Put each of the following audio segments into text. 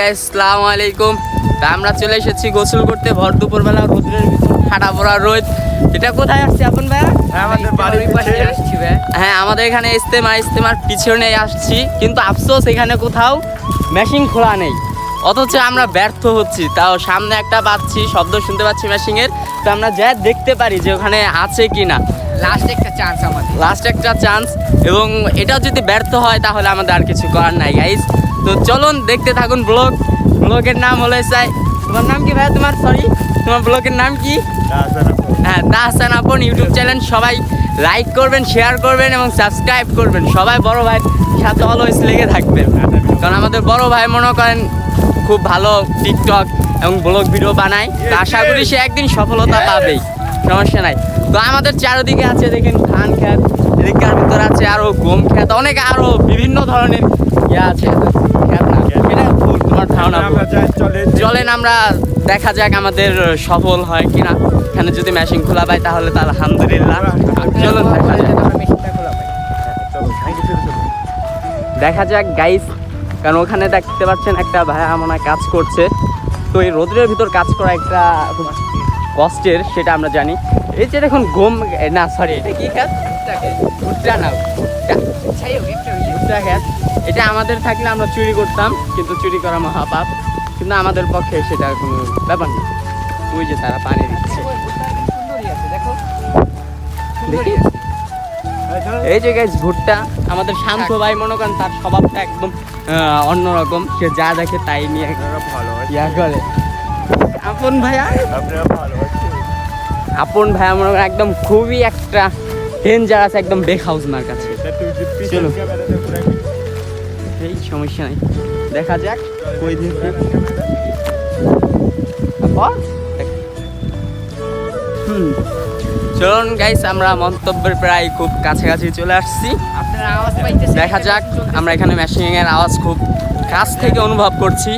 Guys সালাম আলাইকুম তা আমরা চলে এসেছি গোসল করতে ভর দুপুরবেলা রোদ্রের ভিতর ঠাডা পড়া রোদ। এটা কোথায় আসছি এখন ভাই হ্যাঁ, আমাদের বাড়ির পাশে আসছি ভাই। হ্যাঁ আমাদের এখানে ইস্তেমা ইস্তেমার পিছনে আসছি কিন্তু আফসোস এখানে কোথাও মেশিন খোলা নেই। অথচ আমরা ব্যর্থ হচ্ছি। তাও সামনে একটা পাচ্ছি শব্দ শুনতে পাচ্ছি মেশিনের তো আমরা যা দেখতে পারি যে ওখানে আছে কি না লাস্ট একটা চান্স আমাদের। লাস্ট একটা চান্স এবং এটাও যদি ব্যর্থ হয় তাহলে আমাদের আর কিছু করার নাই গাইস তো চলুন দেখতে থাকুন ব্লগ ব্লগের নাম হলো সাই তোমার নাম কি ভাই? তোমার সরি তোমার ব্লগের নাম কি? হ্যাঁ তাহসান আপন ইউটিউব চ্যানেল। সবাই লাইক করবেন শেয়ার করবেন এবং সাবস্ক্রাইব করবেন। সবাই বড় ভাইয়ের সাথে অলওয়েজ লেগে থাকবেন। কারণ আমাদের বড় ভাই মনে করেন খুব ভালো টিকটক এবং ব্লগ ভিডিও বানায়। তো আশা করি সে একদিন সফলতা পাবেই। সমস্যা নাই। তো আমাদের চারিদিকে আছে দেখেন ধান খেত এদিককার ভিতর আছে আরও গম খেত অনেক আরও বিভিন্ন ধরনের ইয়ে আছে। খেত না এটা ভুল তোমার ধারণা চলেন আমরা দেখা যাক আমাদের সফল হয় কিনা। এখানে যদি মেশিন খোলা পাই তাহলে তো আলহামদুলিল্লাহ। চলুন দেখা যাক। দেখা যাক গাইস কারণ ওখানে দেখতে পাচ্ছেন একটা ভাইয়া মনে হয় কাজ করছে। তো এই রোদ্রের ভিতর কাজ করা একটা কষ্টের সেটা আমরা জানি। এই যে দেখুন গম না সরি এটা কি কাজ? ভুট্টা না ভুট্টা এটা আমাদের থাকলে আমরা চুরি করতাম কিন্তু চুরি করা মহাপাপ। কিন্তু আমাদের পক্ষে সেটা কোনো ব্যাপার না। ওই যে তারা পানি দিচ্ছে। দেখো। এই যে গাইজ ভুট্টা আমাদের শান্ত ভাই মনে করেন তার স্বভাবটা একদম অন্যরকম। সে যা দেখে তাই নিয়ে ইয়া করে। আপন ভাইয়া আপন ভাইয়া মনে করেন একদম খুবই একটা ডেঞ্জারাস একদম বেক হাউস মার কাছে। চলো। এই সমস্যা নাই। দেখা যাক কই দিন। হুম। চলুন গাইস আমরা মন্তব্যের প্রায় খুব কাছাকাছি চলে আসছি। আপনারা আওয়াজ পাইতেছেন? দেখা যাক আমরা এখানে মেশিং এর আওয়াজ খুব কাছ থেকে অনুভব করছি।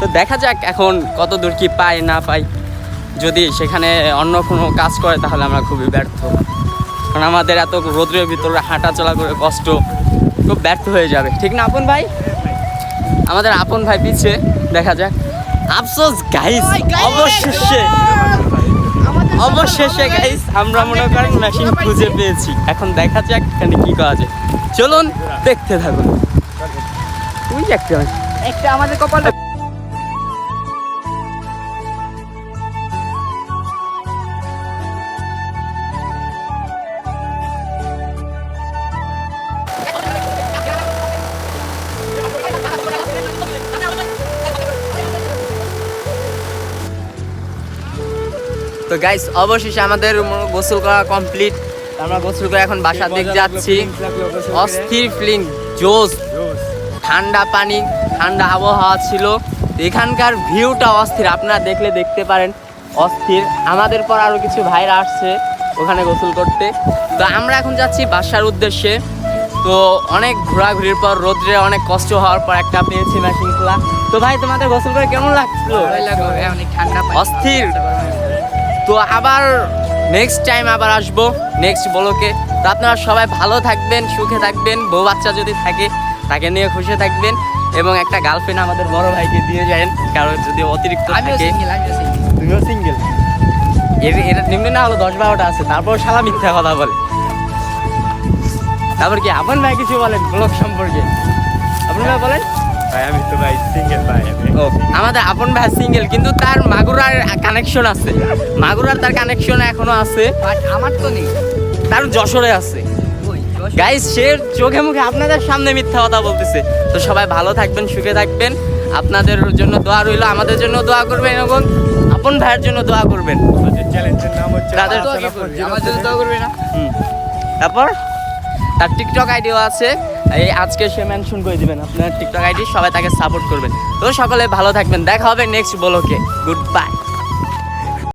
তো দেখা যাক এখন কত দূর কি পাই না পাই। যদি সেখানে অন্য কোনো কাজ করে তাহলে আমরা খুবই ব্যর্থ। কারণ আমাদের এত রোদ্রের ভিতরে হাঁটা চলা করে কষ্ট খুব ব্যর্থ হয়ে যাবে। ঠিক না আপন ভাই? আমাদের আপন ভাই পিছে দেখা যাক। আফসোস গাইস guys! অবশেষে। আমাদের অবশেষে গাইস আমরা মনে করেন মেশিন খুঁজে পেয়েছি। এখন দেখা যাক এখানে কি করা যায়। চলুন দেখতে থাকুন। ওই একটা। একটা আমাদের কপালটা তো গাইস অবশেষে আমাদের গোসল করা কমপ্লিট আমরা গোসল করে এখন বাসার দিক যাচ্ছি। অস্থির ফিলিং জোস ঠান্ডা পানি ঠান্ডা আবহাওয়া ছিল। এখানকার ভিউটা অস্থির আপনারা দেখলে দেখতে পারেন অস্থির। আমাদের পর আরও কিছু ভাইরা আসছে ওখানে গোসল করতে। তো আমরা এখন যাচ্ছি বাসার উদ্দেশ্যে। তো অনেক ঘোরাঘুরির পর রোদ্রে অনেক কষ্ট হওয়ার পর একটা পেয়েছি মেশিন খোলা। তো ভাই তোমাদের গোসল করে কেমন ঠান্ডা অস্থির। তো আবার নেক্সট টাইম আবার আসব নেক্সট ব্লকে তো আপনারা সবাই ভালো থাকবেন সুখে থাকবেন বউ বাচ্চা যদি থাকে তাকে নিয়ে খুশি থাকবেন এবং একটা গার্লফ্রেন্ড আমাদের বড় ভাইকে দিয়ে যাবেন কারণ যদি অতিরিক্ত থাকে। তুমিও সিঙ্গেল এর নিম্নে না হলো দশ বারোটা আছে তারপর শালা মিথ্যা কথা বলে। তারপর কি আপন ভাই কিছু বলেন ব্লগ সম্পর্কে? আপন ভাই বলেন। ও আমাদের আপন ভাই সিঙ্গেল কিন্তু তার মাগুরার কানেকশন আছে। মাগুরার তার কানেকশন এখনও আছে। আমার তো নেই। তার যশোরে আছে। গাইস সে চোখে মুখে আপনাদের সামনে মিথ্যা কথা বলতেছে। তো সবাই ভালো থাকবেন সুখে থাকবেন। আপনাদের জন্য দোয়া রইল আমাদের জন্য দোয়া করবেন এবং আপন ভাইয়ের জন্য দোয়া করবেন। তাদের দোয়া কি করবে? আমার জন্য দোয়া করবে না? হুম। তারপর? তার টিকটক আইডিও আছে। এই আজকে সে মেনশন করে দিবেন, আপনার টিকটক আইডি, সবাই তাকে সাপোর্ট করবেন। তো সকলে ভালো থাকবেন। দেখা হবে নেক্সট ব্লকে গুড বাই